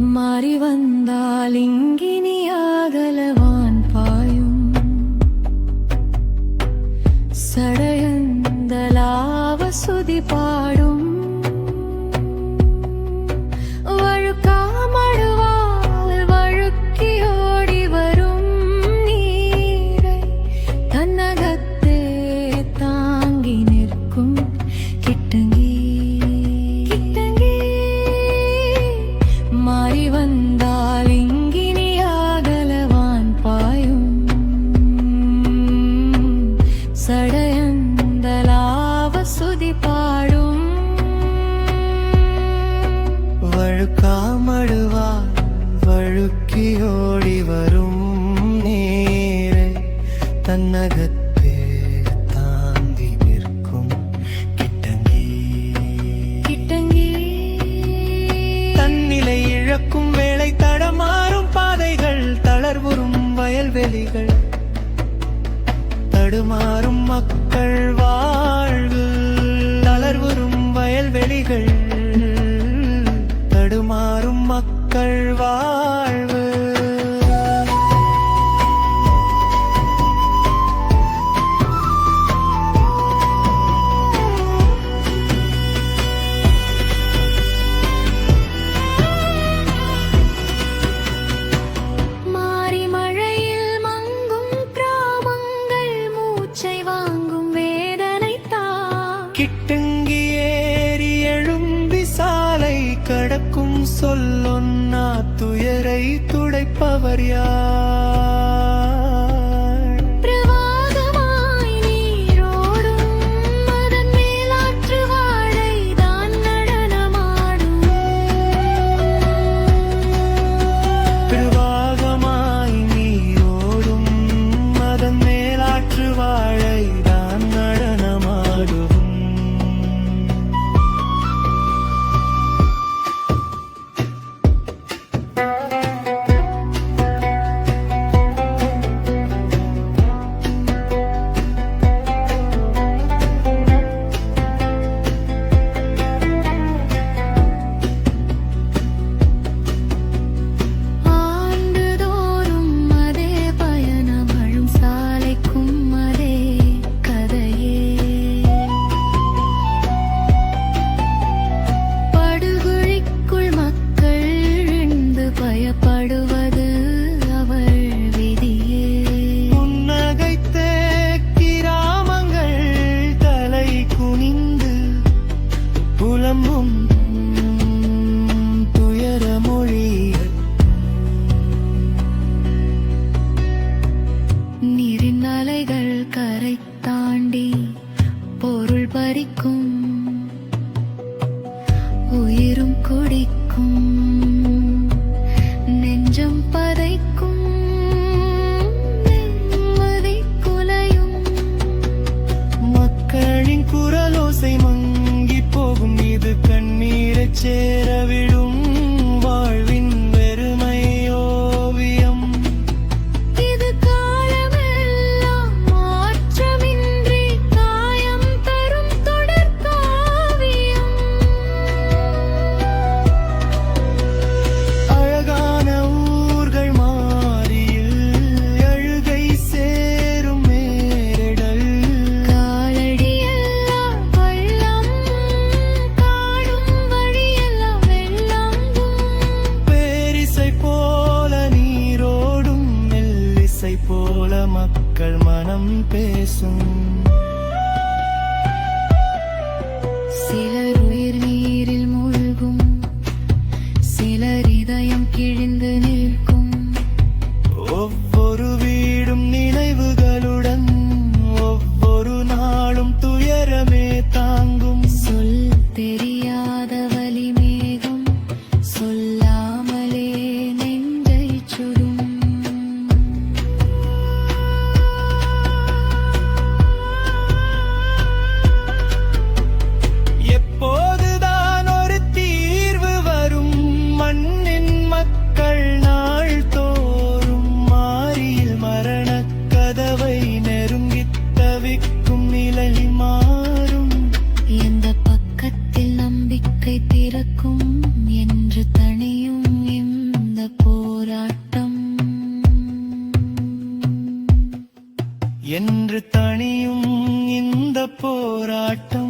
மாறி வந்தால் இங்கினியாகலவான் பாயும். சடயந்தலாவ சுதி பாடும். அழுக்கியோடி வரும் நீரை தன்னகத்து தாங்கி நிற்கும் கிட்டங்கி. கிட்டங்கி. தன்னிலை இழக்கும் வேலை தடமாறும் பாதைகள் தளர்வுறும் வயல்வெளிகள். தடுமாறும் மக்கள் துடைப்பவர் யார்? கரை தாண்டி பொருள் பறிக்கும். உயிரும் குடிக்கும். மக்கள் மனம் பேசும். சிலரும் என்று தனியும் இந்த போராட்டம்